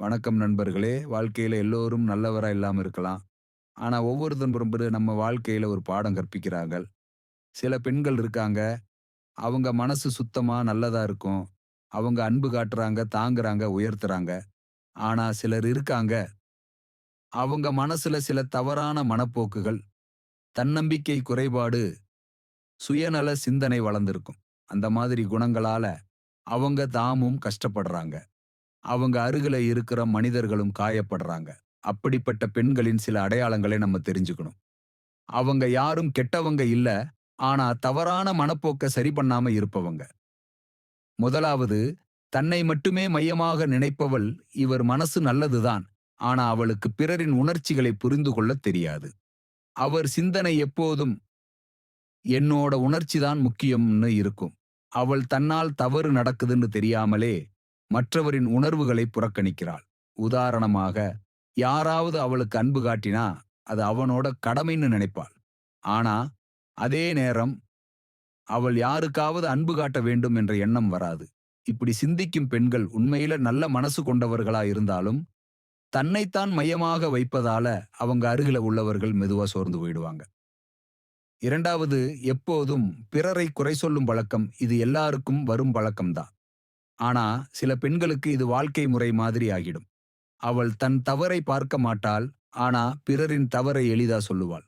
வணக்கம் நண்பர்களே! வாழ்க்கையில எல்லோரும் நல்லவரா இல்லாமல் இருக்கலாம். ஆனா பிறம்பு நம்ம வாழ்க்கையில ஒரு பாடம் கற்பிக்கிறார்கள். சில பெண்கள் இருக்காங்க, அவங்க மனசு சுத்தமா நல்லதா இருக்கும். அவங்க அன்பு காட்டுறாங்க, தாங்குறாங்க, உயர்த்துறாங்க. ஆனா சிலர் இருக்காங்க, அவங்க மனசுல சில தவறான மனப்போக்குகள், தன்னம்பிக்கை குறைபாடு, சுயநல சிந்தனை வளர்ந்திருக்கும். அந்த மாதிரி குணங்களால அவங்க தாமும் கஷ்டப்படுறாங்க. அவங்க அருகில இருக்கிற மனிதர்களும் காயப்படுறாங்க. அப்படிப்பட்ட பெண்களின் சில அடையாளங்களை நம்ம தெரிஞ்சுக்கணும். அவங்க யாரும் கெட்டவங்க இல்ல, ஆனா தவறான மனப்போக்க சரி பண்ணாம இருப்பவங்க. முதலாவது, தன்னை மட்டுமே மையமாக நினைப்பவள், இவர் மனசு நல்லதுதான், ஆனா அவளுக்கு பிறரின் உணர்ச்சிகளை புரிந்து கொள்ளத் தெரியாது. அவர் சிந்தனை எப்போதும் என்னோட உணர்ச்சிதான் முக்கியம்னு இருக்கும். அவள் தன்னால் தவறு நடக்குதுன்னு தெரியாமலே மற்றவரின் உணர்வுகளை புறக்கணிக்கிறாள். உதாரணமாக, யாராவது அவளுக்கு அன்பு காட்டினா, அது அவனோட கடமைன்னு நினைப்பாள். ஆனா, அதே நேரம் அவள் யாருக்காவது அன்பு காட்ட வேண்டும் என்ற எண்ணம் வராது. இப்படி சிந்திக்கும் பெண்கள் உண்மையில நல்ல மனசு கொண்டவர்களா இருந்தாலும், தன்னைத்தான் மையமாக வைப்பதால அவங்க அருகில உள்ளவர்கள் மெதுவா சோர்ந்து போயிடுவாங்க. இரண்டாவது, எப்போதும் பிறரை குறை சொல்லும் பழக்கம் இது எல்லாருக்கும் வரும் பழக்கம்தான். ஆனா சில பெண்களுக்கு இது வாழ்க்கை முறை மாதிரி ஆகிடும். அவள் தன் தவறை பார்க்க மாட்டாள், ஆனா பிறரின் தவறை எளிதா சொல்லுவாள்.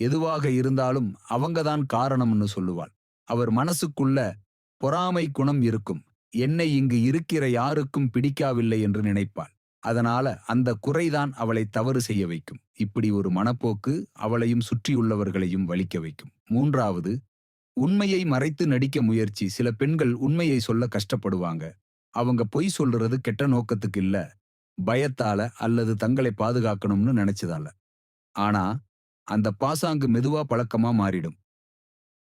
எதுவாக இருந்தாலும் அவங்கதான் காரணம்னு சொல்லுவாள். அவர் மனசுக்குள்ள பொறாமை குணம் இருக்கும். என்னை இங்கு இருக்கிற யாருக்கும் பிடிக்காவில்லை என்று நினைப்பாள். அதனால அந்த குறைதான் அவளை தவறு செய்ய வைக்கும். இப்படி ஒரு மனப்போக்கு அவளையும் சுற்றியுள்ளவர்களையும் வலிக்க வைக்கும். மூன்றாவது உண்மையை மறைத்து நடிக்க முயற்சி சில பெண்கள் உண்மையை சொல்ல கஷ்டப்படுவாங்க. அவங்க பொய் சொல்றது கெட்ட நோக்கத்துக்கு இல்ல, பயத்தால அல்லது தங்களை பாதுகாக்கணும்னு நினைச்சதால. ஆனா, அந்த பாசாங்கு மெதுவா பழக்கமா மாறிடும்.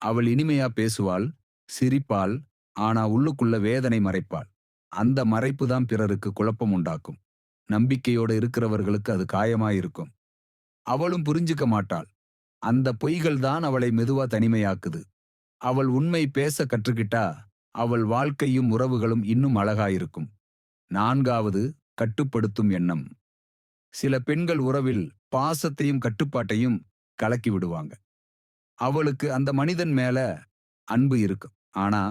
அவள் இனிமையா பேசுவாள், சிரிப்பாள், ஆனா உள்ளுக்குள்ள வேதனை மறைப்பாள். அந்த மறைப்பு தான் பிறருக்கு குழப்பம் உண்டாக்கும். நம்பிக்கையோட இருக்கிறவர்களுக்கு அது காயமாயிருக்கும் அவளும் புரிஞ்சுக்க மாட்டாள். அந்த பொய்கள் தான் அவளை மெதுவா தனிமையாக்குது. அவள் உண்மை பேச கற்றுக்கிட்டா அவள் வாழ்க்கையும் உறவுகளும் இன்னும் அழகாயிருக்கும். நான்காவது கட்டுப்படுத்தும் எண்ணம். சில பெண்கள் உறவில் பாசத்தையும் கட்டுப்பாட்டையும் கலக்கி விடுவாங்க. அவளுக்கு அந்த மனிதன் மேல அன்பு இருக்கும். ஆனா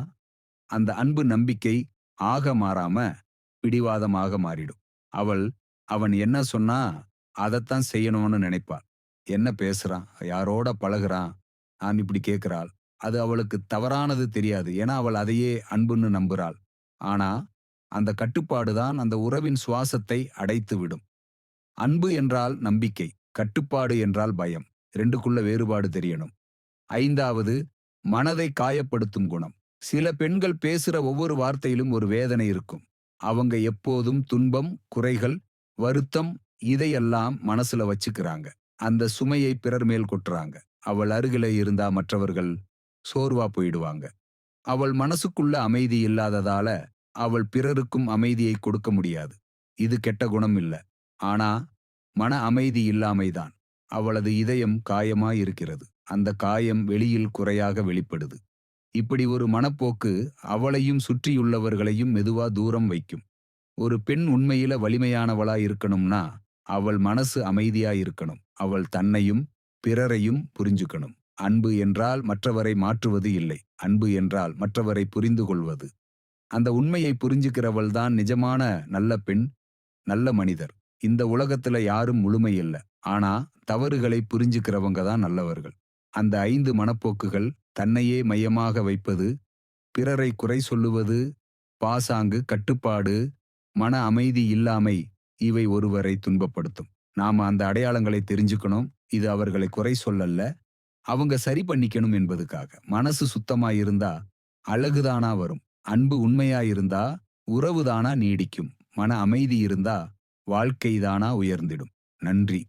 அந்த அன்பு நம்பிக்கை ஆக மாறாம பிடிவாதமாக மாறிடும். அவள் அவன் என்ன சொன்னா அதைத்தான் செய்யணும்னு நினைப்பாள். என்ன பேசுறான் யாரோட பழகுறான் நான் இப்படி கேட்கிறாள் அது அவளுக்கு தவறானது தெரியாது. ஏன்னா அவள் அதையே அன்புன்னு நம்புறாள். ஆனா, அந்த கட்டுப்பாடு தான் அந்த உறவின் சுவாசத்தை அடைத்து விடும். அன்பு என்றால் நம்பிக்கை, கட்டுப்பாடு என்றால் பயம். ரெண்டுக்குள்ள வேறுபாடு தெரியணும். ஐந்தாவது, மனதை காயப்படுத்தும் குணம். சில பெண்கள் பேசுற ஒவ்வொரு வார்த்தையிலும் ஒரு வேதனை இருக்கும். அவங்க எப்போதும் துன்பம், குறைகள், வருத்தம் இதையெல்லாம் மனசுல வச்சுக்கிறாங்க. அந்த சுமையை பிறர் மேல் கொட்டுறாங்க. அவள் அருகில இருந்தா மற்றவர்கள் சோர்வா போயிடுவாங்க. அவள் மனசுக்குள்ள அமைதி இல்லாததால அவள் பிறருக்கும் அமைதியை கொடுக்க முடியாது. இது கெட்ட குணம் இல்ல. ஆனா மன அமைதி இல்லாமைதான். அவளது இதயம் காயமாயிருக்கிறது. அந்த காயம் வெளியில் குறையாக வெளிப்படுது. இப்படி ஒரு மனப்போக்கு அவளையும் சுற்றியுள்ளவர்களையும் மெதுவா தூரம் வைக்கும். ஒரு பெண் உண்மையில வலிமையானவளா இருக்கணும்னா அவள் மனசு அமைதியா இருக்கணும். அவள் தன்னையும் பிறரையும் புரிஞ்சுக்கணும். அன்பு என்றால் மற்றவரை மாற்றுவது இல்லை. அன்பு என்றால் மற்றவரை புரிந்து கொள்வது. அந்த உண்மையை புரிஞ்சுக்கிறவள் தான் நிஜமான நல்ல பெண், நல்ல மனிதர். இந்த உலகத்துல யாரும் முழுமை ஆனா தவறுகளை புரிஞ்சுக்கிறவங்க தான் நல்லவர்கள். அந்த ஐந்து மனப்போக்குகள் தன்னையே மையமாக வைப்பது, பிறரை குறை சொல்லுவது, பாசாங்கு, கட்டுப்பாடு, மன அமைதி இல்லாமை இவை ஒருவரை துன்பப்படுத்தும். நாம அந்த அடையாளங்களை தெரிஞ்சுக்கணும். இது அவர்களை குறை சொல்லல்ல, அவங்க சரி பண்ணிக்கணும் என்பதுக்காக. மனசு சுத்தமா இருந்தா அழகுதானா வரும். அன்பு உண்மையா இருந்தா உறவுதானா நீடிக்கும். மன அமைதி இருந்தா வாழ்க்கைதானா உயர்ந்திடும். நன்றி.